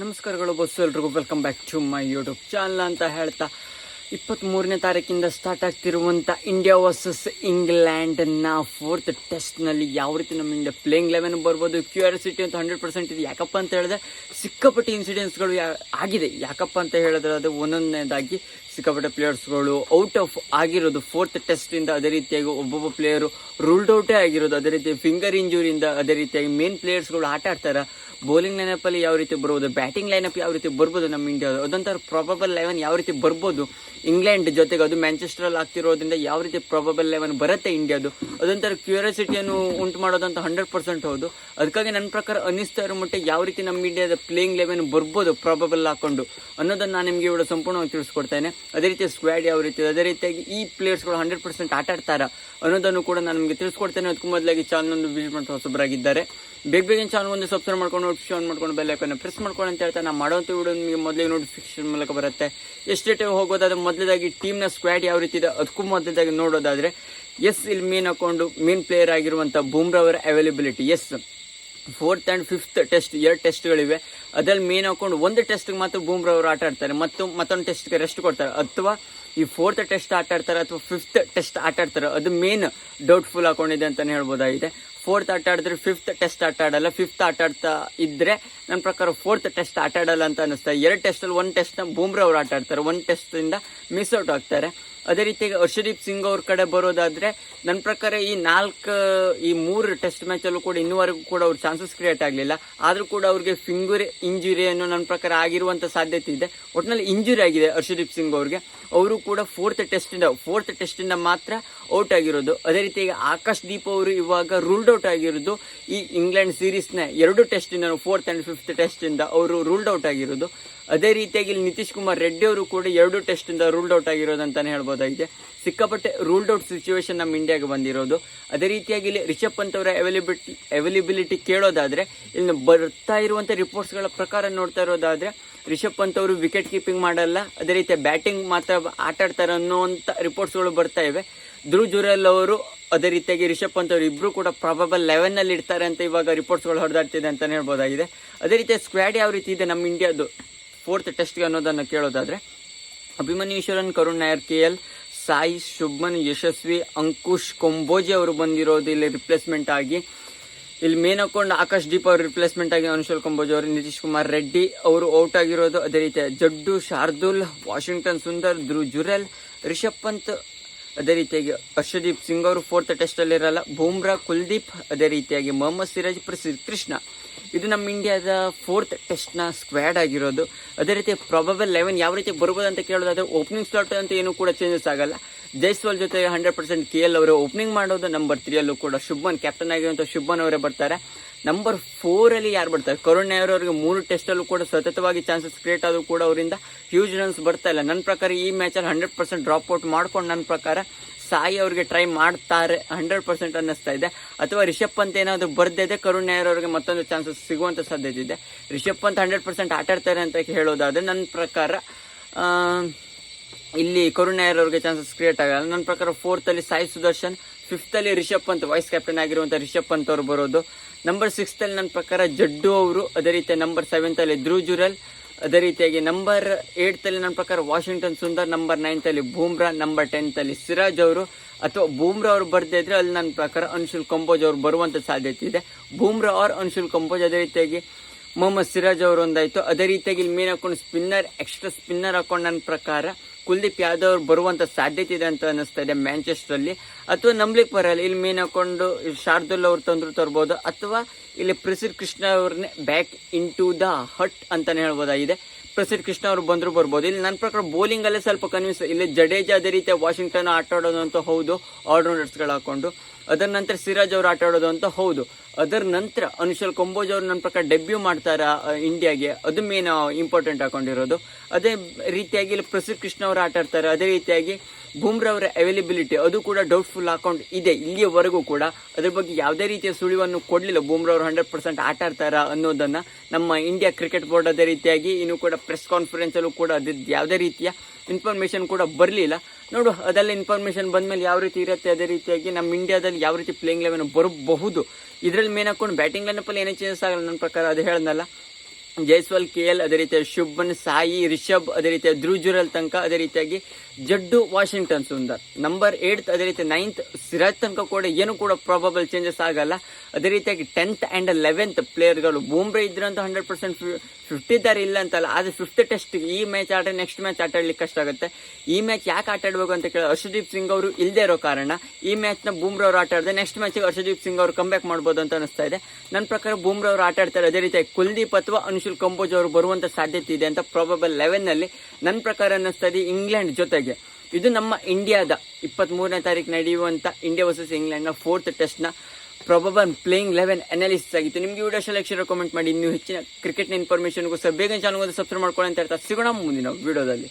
ನಮಸ್ಕಾರಗಳು ಬಸ್ಸು ಎಲ್ರಿಗೂ. Welcome back to my YouTube channel ಅಂತ ಹೇಳ್ತಾ ಇಪ್ಪತ್ತ್ಮೂರನೇ ತಾರೀಕಿಂದ ಸ್ಟಾರ್ಟ್ ಆಗ್ತಿರುವಂಥ ಇಂಡಿಯಾ ವರ್ಸಸ್ ಇಂಗ್ಲೆಂಡ್ನ ಫೋರ್ತ್ ಟೆಸ್ಟ್ನಲ್ಲಿ ಯಾವ ರೀತಿ ನಮ್ಮ ಇಂಡಿಯಾ ಪ್ಲೇಯಿಂಗ್ ಲೆವೆನ್ ಬರ್ಬೋದು ಕ್ಯೂರಿಯಾಸಿಟಿ ಅಂತ ಹಂಡ್ರೆಡ್ ಪರ್ಸೆಂಟ್ ಇದೆ. ಯಾಕಪ್ಪ ಅಂತ ಹೇಳಿದ್ರೆ ಸಿಕ್ಕಾಪಟ್ಟೆ ಇನ್ಸಿಡೆನ್ಸ್ಗಳು ಯಾ ಆಗಿದೆ. ಯಾಕಪ್ಪ ಅಂತ ಹೇಳಿದ್ರೆ ಅದು ಒಂದೊಂದನೇದಾಗಿ ಸಿಕ್ಕಾಪಟ್ಟೆ ಪ್ಲೇಯರ್ಸ್ಗಳು ಔಟ್ ಆಫ್ ಆಗಿರೋದು ಫೋರ್ತ್ ಟೆಸ್ಟಿಂದ ಅದೇ ರೀತಿಯಾಗಿ ಒಬ್ಬೊಬ್ಬ ಪ್ಲೇಯರು ರೂಲ್ಡ್ ಔಟೇ ಆಗಿರೋದು, ಅದೇ ರೀತಿ ಫಿಂಗರ್ ಇಂಜುರಿಯಿಂದ ಅದೇ ರೀತಿಯಾಗಿ ಮೇನ್ ಪ್ಲೇಯರ್ಸ್ಗಳು ಆಟ ಆಡ್ತಾರೆ. ಬೌಲಿಂಗ್ ಲೈನಪ್ಪಲ್ಲಿ ಯಾವ ರೀತಿ ಬರ್ಬೋದು ಬ್ಯಾಟಿಂಗ್ ಲೈನಪ್ ಯಾವ ರೀತಿ ಬರ್ಬೋದು ನಮ್ಮ ಇಂಡಿಯಾದ ಅದೊಂಥರ ಪ್ರಾಬಬಲ್ ಲೆವೆನ್ ಯಾವ ರೀತಿ ಬರ್ಬೋದು? ಇಂಗ್ಲೆಂಡ್ ಜೊತೆಗೆ ಅದು ಮ್ಯಾಂಚೆಸ್ಟರಲ್ಲಿ ಆಗ್ತಿರೋದ್ರಿಂದ ಯಾವ ರೀತಿ ಪ್ರಾಬಬಲ್ ಲೆವೆನ್ ಬರುತ್ತೆ ಇಂಡಿಯಾದು ಅದೊಂಥರ ಕ್ಯೂರಿಯಾಸಿಟಿಯನ್ನು ಉಂಟು ಮಾಡೋದಂತ ಹಂಡ್ರೆಡ್ ಪರ್ಸೆಂಟ್ ಹೌದು. ಅದಕ್ಕಾಗಿ ನನ್ನ ಪ್ರಕಾರ ಅನ್ನಿಸ್ತಾ ಇರೋ ಮಟ್ಟಿಗೆ ಯಾವ ರೀತಿ ನಮ್ಮ ಇಂಡಿಯಾದ ಪ್ಲೇಯಿಂಗ್ ಲೆವೆನ್ ಬರ್ಬೋದು ಪ್ರಾಬಬಲ್ ಹಾಕೊಂಡು ಅನ್ನೋದನ್ನು ನಾನು ನಿಮಗೆ ಇವಳು ಸಂಪೂರ್ಣವಾಗಿ ತಿಳಿಸ್ಕೊಡ್ತೇನೆ ಅದೇ ರೀತಿ ಸ್ಕ್ವಾಡ್ ಯಾವ ರೀತಿ ಅದೇ ರೀತಿಯಾಗಿ ಈ ಪ್ಲೇಯರ್ಸ್ಗಳು ಹಂಡ್ರೆಡ್ ಪರ್ಸೆಂಟ್ ಆಟ ಆಡ್ತಾರೆ ಅನ್ನೋದನ್ನು ಕೂಡ ನಾನು ನಿಮಗೆ ತಿಳಿಸ್ಕೊಡ್ತೇನೆ. ಅದಕ್ಕೂ ಮೊದಲಾಗಿ ಚಾನಲ್ ವಿಸಿಟ್ ಮಾಡ್ತಾ ಹೊಸಬರಾಗಿದ್ದಾರೆ. ಬೇಗ ಬೇಗ ಚಾನಲ್ ಒಂದು ಸಬ್ಸ್ಕ್ರೈಬ್ ಮಾಡ್ಕೊಂಡು ನೋಟಿಫಿಕೇಶನ್ ಮಾಡ್ಕೊಂಡು ಬೆಲ್ ಐಕನ್ನ ಪ್ರೆಸ್ ಮಾಡ್ಕೊಂಡು ಅಂತ ಹೇಳ್ತಾ ನಾನು ಮಾಡೋಂಥ ವಿಡಿಯೋ ನಿಮಗೆ ಮೊದಲಿಗೆ ನೋಟಿಫಿಕೇಶನ್ ಮೂಲಕ ಬರುತ್ತೆ. ಎಷ್ಟು ಎಷ್ಟೇ ಹೋಗೋದಾದ್ರೆ ಮೊದಲದಾಗಿ ಟೀಮ್ನ ಸ್ಕ್ವಾಡ್ ಯಾವ ರೀತಿ ಇದೆ ಅದಕ್ಕೂ ಮೊದಲದಾಗಿ ನೋಡೋದಾದ್ರೆ ಎಸ್ ಇಲ್ಲಿ ಮೇನ್ ಹಾಕೊಂಡು ಮೇನ್ ಪ್ಲೇಯರ್ ಆಗಿರುವಂಥ ಬೂಮ್ರಾ ಅವರ availability as fourth and fifth test ಎರಡು ಟೆಸ್ಟ್ಗಳಿವೆ ಅದರಲ್ಲಿ ಮೇನ್ ಹಾಕೊಂಡು ಒಂದು ಟೆಸ್ಟ್ಗೆ ಮಾತ್ರ ಬೂಮ್ರಾ ಅವರು ಆಟ ಆಡ್ತಾರೆ. ಮತ್ತು ಮತ್ತೊಂದು ಟೆಸ್ಟ್ಗೆ ರೆಸ್ಟ್ ಕೊಡ್ತಾರೆ. ಅಥವಾ ಈ ಫೋರ್ತ್ ಟೆಸ್ಟ್ ಆಟ ಆಡ್ತಾರೆ ಅಥವಾ ಫಿಫ್ತ್ ಟೆಸ್ಟ್ ಆಟ ಆಡ್ತಾರೆ. ಅದು ಮೇನ್ ಡೌಟ್ಫುಲ್ ಹಾಕೊಂಡಿದೆ ಅಂತಲೇ ಹೇಳ್ಬೋದಾಗಿದೆ. ಫೋರ್ತ್ ಆಟ ಆಡಿದ್ರೆ ಫಿಫ್ತ್ ಟೆಸ್ಟ್ ಆಟ ಆಡಲ್ಲ. ಫಿಫ್ತ್ ಆಟ ಆಡ್ತಾ ಇದ್ರೆ ನನ್ನ ಪ್ರಕಾರ ಫೋರ್ತ್ ಟೆಸ್ಟ್ ಆಟ ಆಡಲ್ಲ ಅಂತ ಅನಿಸ್ತಾ ಎರಡು ಟೆಸ್ಟಲ್ಲಿ ಒಂದು ಟೆಸ್ಟ್ನ ಬೂಮ್ರಾ ಅವರು ಆಟ ಆಡ್ತಾರೆ. ಒಂದು ಟೆಸ್ಟಿಂದ ಮಿಸ್ ಔಟ್ ಆಗ್ತಾರೆ. ಅದೇ ರೀತಿಯಾಗಿ ಹರ್ಷದೀಪ್ ಸಿಂಗ್ ಅವ್ರ ಕಡೆ ಬರೋದಾದ್ರೆ ನನ್ನ ಪ್ರಕಾರ ಈ ನಾಲ್ಕು, ಈ ಮೂರು ಟೆಸ್ಟ್ ಮ್ಯಾಚಲ್ಲೂ ಕೂಡ ಇನ್ನೂವರೆಗೂ ಕೂಡ ಅವ್ರ ಚಾನ್ಸಸ್ ಕ್ರಿಯೇಟ್ ಆಗಲಿಲ್ಲ. ಆದರೂ ಕೂಡ ಅವ್ರಿಗೆ ಫಿಂಗರ್ ಇಂಜುರಿಯನ್ನು ನನ್ನ ಪ್ರಕಾರ ಆಗಿರುವಂಥ ಸಾಧ್ಯತೆ ಇದೆ. ಒಟ್ಟಿನಲ್ಲಿ ಇಂಜುರಿ ಆಗಿದೆ ಹರ್ಷದೀಪ್ ಸಿಂಗ್ ಅವ್ರಿಗೆ. ಅವರು ಕೂಡ ಫೋರ್ತ್ ಟೆಸ್ಟಿಂದ ಫೋರ್ತ್ ಟೆಸ್ಟಿಂದ ಮಾತ್ರ ಔಟ್ ಆಗಿರೋದು. ಅದೇ ರೀತಿಯಾಗಿ ಆಕಾಶ್ ದೀಪ್ ಅವರು ಇವಾಗ ರೂಲ್ಡ್ ಔಟ್ ಆಗಿರೋದು. ಈ ಇಂಗ್ಲೆಂಡ್ ಸೀರೀಸ್ನ ಎರಡು ಟೆಸ್ಟಿಂದ ಫೋರ್ತ್ ಆ್ಯಂಡ್ ಫಿಫ್ತ್ ಟೆಸ್ಟಿಂದ ಅವರು ರೂಲ್ಡ್ ಔಟ್ ಆಗಿರೋದು. ಅದೇ ರೀತಿಯಾಗಿ ಇಲ್ಲಿ ನಿತೀಶ್ ಕುಮಾರ್ ರೆಡ್ಡಿ ಅವರು ಕೂಡ ಎರಡು ಟೆಸ್ಟಿಂದ ರೂಲ್ಡ್ ಔಟ್ ಆಗಿರೋದು ಅಂತಾನೆ ಹೇಳ್ಬೋದಾಗಿದೆ ಸಿಕ್ಕಾಪಟ್ಟೆ ರೂಲ್ಡ್ ಔಟ್ ಸಿಚುವೇಶನ್ ನಮ್ಮ ಇಂಡಿಯಾಗೆ ಬಂದಿರೋದು. ಅದೇ ರೀತಿಯಾಗಿ ಇಲ್ಲಿ ರಿಷಬ್ ಪಂತ್ ಅವರ ಅವೈಲೇಬಿಲಿಟಿ ಅವೈಲೇಬಿಲಿಟಿ ಕೇಳೋದಾದರೆ ಇಲ್ಲಿ ಬರ್ತಾ ಇರುವಂಥ ರಿಪೋರ್ಟ್ಸ್ಗಳ ಪ್ರಕಾರ ನೋಡ್ತಾ ಇರೋದಾದರೆ ರಿಷಬ್ ಪಂತ್ ಅವರು ವಿಕೆಟ್ ಕೀಪಿಂಗ್ ಮಾಡಲ್ಲ. ಅದೇ ರೀತಿ ಬ್ಯಾಟಿಂಗ್ ಮಾತ್ರ ಆಟ ಆಡ್ತಾರೆ ಅನ್ನುವಂಥ ರಿಪೋರ್ಟ್ಸ್ಗಳು ಬರ್ತಾ ಇವೆ. ಧ್ರುವ್ ಜುರೆಲ್ ಅವರು ಅದೇ ರೀತಿಯಾಗಿ ರಿಷಬ್ ಪಂತ್ ಅವರು ಇಬ್ಬರು ಕೂಡ ಪ್ರಾಬಬಲ್ ಲೆವೆನ್ನಲ್ಲಿ ಇರ್ತಾರೆ ಅಂತ ಇವಾಗ ರಿಪೋರ್ಟ್ಸ್ಗಳು ಹೊಡೆದಾಡ್ತಿದೆ ಅಂತಲೇ ಹೇಳ್ಬೋದಾಗಿದೆ. ಅದೇ ರೀತಿ ಸ್ಕ್ವಾಡ್ ಯಾವ ರೀತಿ ಇದೆ ನಮ್ಮ ಇಂಡಿಯಾದು ಫೋರ್ತ್ ಟೆಸ್ಟ್ಗೆ ಅನ್ನೋದನ್ನು ಕೇಳೋದಾದರೆ, ಅಭಿಮನ್ಯು ಈಶ್ವರನ್, ಕರುಣ್ ನಾಯರ್, ಕೆ ಎಲ್ ಸಾಯಿ ಶುಭ್ಮನ್ ಯಶಸ್ವಿ, ಅಂಕುಶ್ ಕೊಂಬೋಜಿ ಅವರು ಬಂದಿರೋದು ಇಲ್ಲಿ ರಿಪ್ಲೇಸ್ಮೆಂಟ್ ಆಗಿ. ಇಲ್ಲಿ ಮೇನ್ ಹಾಕೊಂಡು ಆಕಾಶ್ ದೀಪ್ ಅವರು ರಿಪ್ಲೇಸ್ಮೆಂಟ್ ಆಗಿ ಅನುಶಲ್ ಕೊಂಬೋಜಿ ಅವರು, ನಿತೀಶ್ ಕುಮಾರ್ ರೆಡ್ಡಿ ಅವರು ಔಟ್ ಆಗಿರೋದು. ಅದೇ ರೀತಿ ಜಡ್ಡು ಶಾರ್ದುಲ್, ವಾಷಿಂಗ್ಟನ್ ಸುಂದರ್ ಧ್ರುವ್ ಜುರೆಲ್, ರಿಷಬ್ ಪಂತ್ ಅದೇ ರೀತಿಯಾಗಿ ಹರ್ಷದೀಪ್ ಸಿಂಗ್ ಅವರು ಫೋರ್ತ್ ಇರಲ್ಲ. ಬೂಮ್ರಾ ಕುಲ್ದೀಪ್ ಅದೇ ರೀತಿಯಾಗಿ ಮೊಹಮ್ಮದ್ ಸಿರಾಜ್ ಪ್ರಸಿದ್ಧ ಕೃಷ್ಣ. ಇದು ನಮ್ಮ ಇಂಡಿಯಾದ ಫೋರ್ತ್ ಟೆಸ್ಟ್ನ ಸ್ಕ್ವಾಡ್ ಆಗಿರೋದು. ಅದೇ ರೀತಿ ಪ್ರಾಬಬಲ್ ಲೆವೆನ್ ಯಾವ ರೀತಿ ಬರ್ಬೋದು ಅಂತ ಕೇಳೋದಾದ್ರೆ ಓಪನಿಂಗ್ ಸ್ಲಾಟ್ ಅಂತ ಏನು ಕೂಡ ಚೇಂಜಸ್ ಆಗಲ್ಲ. ಜೈಸ್ವಾಲ್ ಜೊತೆ ಹಂಡ್ರೆಡ್ ಪರ್ಸೆಂಟ್ ಕೆ ಎಲ್ ಅವರು ಓಪನಿಂಗ್ ಮಾಡೋದು ನಂಬರ್ ತ್ರೀಯಲ್ಲೂ ಕೂಡ ಶುಭನ್ ಕ್ಯಾಪ್ಟನ್ ಆಗಿರುವಂಥ ಶುಭನ್ ಅವರೇ ಬರ್ತಾರೆ. ನಂಬರ್ ಫೋರಲ್ಲಿ ಯಾರು ಬರ್ತಾರೆ? ಕರುಣ್ ನಾಯರ್ ಅವರಿಗೆ ಮೂರು ಟೆಸ್ಟಲ್ಲೂ ಕೂಡ ಸತತವಾಗಿ ಚಾನ್ಸಸ್ ಕ್ರಿಯೇಟ್ ಆದರೂ ಕೂಡ ಅವರಿಂದ ಹ್ಯೂಜ್ ರನ್ಸ್ ಬರ್ತಾ ಇಲ್ಲ. ನನ್ನ ಪ್ರಕಾರ ಈ ಮ್ಯಾಚಲ್ಲಿ ಹಂಡ್ರೆಡ್ ಪರ್ಸೆಂಟ್ ಡ್ರಾಪ್ ಔಟ್ ಮಾಡ್ಕೊಂಡು ನನ್ನ ಪ್ರಕಾರ ಸಾಯಿ ಅವರಿಗೆ ಟ್ರೈ ಮಾಡ್ತಾರೆ. ಹಂಡ್ರೆಡ್ ಪರ್ಸೆಂಟ್ ಅನ್ನಿಸ್ತಾ ಇದೆ. ಅಥವಾ ರಿಷಬ್ ಪಂತ್ ಏನಾದರೂ ಬರ್ದಿದೆ ಕರುಣ್ ನಾಯರ್ ಅವರಿಗೆ ಮತ್ತೊಂದು ಚಾನ್ಸಸ್ ಸಿಗುವಂಥ ಸಾಧ್ಯತೆ ಇದೆ. ರಿಷಬ್ ಪಂತ್ ಹಂಡ್ರೆಡ್ ಪರ್ಸೆಂಟ್ ಆಟಾಡ್ತಾರೆ ಅಂತ ಹೇಳೋದಾದ್ರೆ ನನ್ನ ಪ್ರಕಾರ ಇಲ್ಲಿ ಕರುಣ್ ನಾಯರ್ ಅವ್ರಿಗೆ ಚಾನ್ಸಸ್ ಕ್ರಿಯೇಟ್ ಆಗಲ್ಲ. ನನ್ನ ಪ್ರಕಾರ ಫೋರ್ತಲ್ಲಿ ಸಾಯಿ ಸುದರ್ಶನ್ ಫಿಫ್ತಲ್ಲಿ ರಿಷಬ್ ಪಂತ್ ವೈಸ್ ಕ್ಯಾಪ್ಟನ್ ಆಗಿರುವಂಥ ರಿಷಬ್ ಪಂತ್ ಅವರು ಬರೋದು. ನಂಬರ್ ಸಿಕ್ಸ್ತಲ್ಲಿ ನನ್ನ ಪ್ರಕಾರ ಜಡ್ಡು ಅವರು, ಅದೇ ರೀತಿ ನಂಬರ್ ಸೆವೆಂತಲ್ಲಿ ಧ್ರುವ್ ಜುರಲ್, ಅದೇ ರೀತಿಯಾಗಿ ನಂಬರ್ ಏಯ್ತಲ್ಲಿ ನನ್ನ ಪ್ರಕಾರ ವಾಷಿಂಗ್ಟನ್ ಸುಂದರ್ ನಂಬರ್ ನೈನ್ತಲ್ಲಿ ಬೂಮ್ರಾ ನಂಬರ್ ಟೆಂತಲ್ಲಿ ಸಿರಾಜ್ ಅವರು. ಅಥವಾ ಬೂಮ್ರಾ ಅವರು ಬರ್ದೇ ಇದ್ರೆ ಅಲ್ಲಿ ನನ್ನ ಪ್ರಕಾರ ಅನ್ಶುಲ್ ಕಂಬೋಜ್ ಅವರು ಬರುವಂಥ ಸಾಧ್ಯತೆ ಇದೆ. ಬೂಮ್ರಾ ಆರ್ ಅನ್ಶುಲ್ ಕಂಬೋಜ್ ಅದೇ ರೀತಿಯಾಗಿ ಮೊಹಮ್ಮದ್ ಸಿರಾಜ್ ಅವರು ಒಂದಾಯಿತು. ಅದೇ ರೀತಿಯಾಗಿ ಇಲ್ಲಿ ಮೇನ್ ಹಾಕೊಂಡು ಸ್ಪಿನ್ನರ್ ಎಕ್ಸ್ಟ್ರಾ ಸ್ಪಿನ್ನರ್ ಹಾಕೊಂಡು ನನ್ನ ಪ್ರಕಾರ ಕುಲ್ದೀಪ್ ಯಾದವ್ ಅವ್ರು ಬರುವಂಥ ಸಾಧ್ಯತೆ ಇದೆ ಅಂತ ಅನಿಸ್ತಾ ಇದೆ ಮ್ಯಾಂಚೆಸ್ಟ್ರಲ್ಲಿ ಅಥವಾ ನಂಬ್ಲಿಕ್ ಬರಲ್ಲ ಇಲ್ಲಿ ಮೀನ್ ಹಾಕೊಂಡು ಶಾರ್ದುಲ್ ಅವ್ರು ತಂದ್ರು ತರ್ಬೋದು, ಅಥವಾ ಇಲ್ಲಿ ಪ್ರಸಿದ್ಧ ಕೃಷ್ಣ ಅವ್ರನ್ನೇ back in to the hut ಅಂತಾನೆ ಹೇಳ್ಬೋದಾಗಿದೆ. ಪ್ರಸಿದ್ಧ ಕೃಷ್ಣ ಅವರು ಬಂದ್ರು ಬರ್ಬೋದು. ಇಲ್ಲಿ ನನ್ನ ಪ್ರಕಾರ ಬೌಲಿಂಗ್ ಅಲ್ಲೇ ಸ್ವಲ್ಪ ಕನ್ವಿನ್ಸ್ ಇಲ್ಲಿ ಜಡೇಜಾ ಅದೇ ರೀತಿ ವಾಷಿಂಗ್ಟನ್ ಆಟ ಆಡೋದು ಅಂತ ಹೌದು. ಆಲ್ರೌಂಡರ್ಸ್ಗಳು ಹಾಕೊಂಡು. ಅದರ ನಂತರ ಸಿರಾಜ್ ಅವರು ಆಟ ಆಡೋದು ಅಂತ ಹೌದು. ಅದರ ನಂತರ ಅನುಶಲ್ ಕೊಂಬೋಜ್ ಅವರು ನನ್ನ ಪ್ರಕಾರ ಡೆಬ್ಯೂ ಮಾಡ್ತಾರ ಇಂಡಿಯಾಗೆ ಅದು ಮೇನ್ ಇಂಪಾರ್ಟೆಂಟ್ ಹಾಕೊಂಡಿರೋದು. ಅದೇ ರೀತಿಯಾಗಿ ಇಲ್ಲಿ ಪ್ರಸಿದ್ಧ ಕೃಷ್ಣ ಅವರು ಆಟ ಆಡ್ತಾರೆ. ಅದೇ ರೀತಿಯಾಗಿ ಬುಮ್ರಾ ಅವರ ಅವೈಲೇಬಿಲಿಟಿ ಅದು ಕೂಡ ಡೌಟ್ಫುಲ್ ಅಕೌಂಟ್ ಇದೆ ಇಲ್ಲಿಯವರೆಗೂ ಕೂಡ. ಅದ್ರ ಬಗ್ಗೆ ಯಾವುದೇ ರೀತಿಯ ಸುಳಿವನ್ನು ಕೊಡಲಿಲ್ಲ. ಬುಮ್ರಾ ಅವರು ಹಂಡ್ರೆಡ್ ಪರ್ಸೆಂಟ್ ಆಟ ಆಡ್ತಾರಾ ಅನ್ನೋದನ್ನ ನಮ್ಮ ಇಂಡಿಯಾ ಕ್ರಿಕೆಟ್ ಬೋರ್ಡ್ ಅದೇ ರೀತಿಯಾಗಿ ಇನ್ನು ಕೂಡ ಪ್ರೆಸ್ ಕಾನ್ಫರೆನ್ಸಲ್ಲೂ ಕೂಡ ಅದಿದ್ದು ಯಾವುದೇ ರೀತಿಯ ಇನ್ಫಾರ್ಮೇಷನ್ ಕೂಡ ಬರಲಿಲ್ಲ. ನೋಡು ಅದೆಲ್ಲ ಇನ್ಫಾರ್ಮೇಷನ್ ಬಂದಮೇಲೆ ಯಾವ ರೀತಿ ಇರುತ್ತೆ ಅದೇ ರೀತಿಯಾಗಿ ನಮ್ಮ ಇಂಡಿಯಾದಲ್ಲಿ ಯಾವ ರೀತಿ ಪ್ಲೇಯಿಂಗ್ ಲೆವೆನ್ ಬರಬಹುದು. ಇದರಲ್ಲಿ ಮೇನ್ ಹಾಕೊಂಡು ಬ್ಯಾಟಿಂಗ್ ಲೈನಪ್ಪಲ್ಲಿ ಏನೇ ಚೇಂಜಸ್ ಆಗಲ್ಲ ನನ್ನ ಪ್ರಕಾರ ಅದು ಹೇಳ್ದಲ್ಲ. ಜೈಸ್ವಾಲ್ ಕೆ ಎಲ್ ಅದೇ ರೀತಿಯಾಗಿ ಶುಭನ್, ಸಾಯಿ, ರಿಷಬ್ ಅದೇ ರೀತಿಯಾಗಿ ಧ್ರುಜುರಲ್ ತನಕ ಅದೇ ರೀತಿಯಾಗಿ Jaddu Washington Sundar. Number eight ಅದೇ ರೀತಿ ನೈನ್ತ್ ಸಿರಾಜ್ ತನಕ ಕೂಡ ಏನು ಕೂಡ ಪ್ರಾಬಬಲ್ ಚೇಂಜಸ್ ಆಗಲ್ಲ. ಅದೇ ರೀತಿಯಾಗಿ ಟೆಂತ್ ಆ್ಯಂಡ್ ಲೆವೆಂತ್ ಪ್ಲೇಯರ್ಗಳು ಬೂಮ್ರೆ ಇದ್ರಂತೂ ಹಂಡ್ರೆಡ್ ಪರ್ಸೆಂಟ್ ಫಿಫ್ಟಿ ಇದ್ದಾರೆ ಇಲ್ಲ ಅಂತಲ್ಲ. ಆದರೆ ಫಿಫ್ತ್ ಟೆಸ್ಟ್ ಈ ಮ್ಯಾಚ್ ಆಟ ನೆಕ್ಸ್ಟ್ ಮ್ಯಾಚ್ ಆಟ ಆಡ್ಲಿಕ್ಕೆ ಕಷ್ಟ ಆಗುತ್ತೆ. ಈ ಮ್ಯಾಚ್ ಯಾಕೆ ಆಟ ಅಂತ ಕೇಳಿ ಹರ್ಷದೀಪ್ ಸಿಂಗ್ ಅವರು ಇಲ್ಲದೆ ಇರೋ ಕಾರಣ. ಈ ಮ್ಯಾಚ್ನ ಬೂಮ್ರ ಅವರು ಆಟ ನೆಕ್ಸ್ಟ್ ಮ್ಯಾಚಿಗೆ ಹರ್ಷದೀಪ್ ಸಿಂಗ್ ಅವರು ಕಂಬ್ಯಾಕ್ ಮಾಡ್ಬೋದು ಅಂತ ಅನಿಸ್ತಾ ಇದೆ. ನನ್ನ ಪ್ರಕಾರ ಬೂಮ್ರ ಅವರು ಆಟ ಆಡ್ತಾರೆ ಅದೇ ರೀತಿಯಾಗಿ ಕುಲ್ದೀಪ್ ಅಥವಾ ಅನುಶುಲ್ ಕಂಬೋಜ್ ಅವರು ಬರುವಂಥ ಸಾಧ್ಯತೆ ಇದೆ ಅಂತ ಪ್ರಾಬಬಲ್ ಲೆವೆನ್ನಲ್ಲಿ ನನ್ನ ಪ್ರಕಾರ ಅನ್ನಿಸ್ತದೆ ಇಂಗ್ಲೆಂಡ್ ಜೊತೆಗೆ. ಇದು ನಮ್ಮ ಇಂಡಿಯಾದ ಇಪ್ಪತ್ತ್ಮೂರನೇ ತಾರೀಕು ನಡೆಯುವಂಥ ಇಂಡಿಯಾ ವರ್ಸಸ್ ಇಂಗ್ಲೆಂಡ್ನ ಫೋರ್ತ್ ಟೆಸ್ಟ್ನ ಪ್ರಾಬಬಲ್ ಪ್ಲೇಯಿಂಗ್ ಲೆವೆನ್ ಅನಾಲಿಸಿಸ್ ಆಗಿತ್ತು. ನಿಮಗೆ ವಿಡಿಯೋ ಸೆಲೆಕ್ಷನ್ ಕಮೆಂಟ್ ಮಾಡಿ. ಇನ್ನೂ ಹೆಚ್ಚಿನ ಕ್ರಿಕೆಟ್ನ ಸಹ ಬೇಗ ಚಾನಲ್ ಸಬ್ಸ್ಕ್ರೈಬ್ ಮಾಡ್ಕೊಳ್ಳಿ ಅಂತ ಹೇಳ್ತಾ ಸಿಗೋಣ ಮುಂದಿನ ವಿಡಿಯೋದಲ್ಲಿ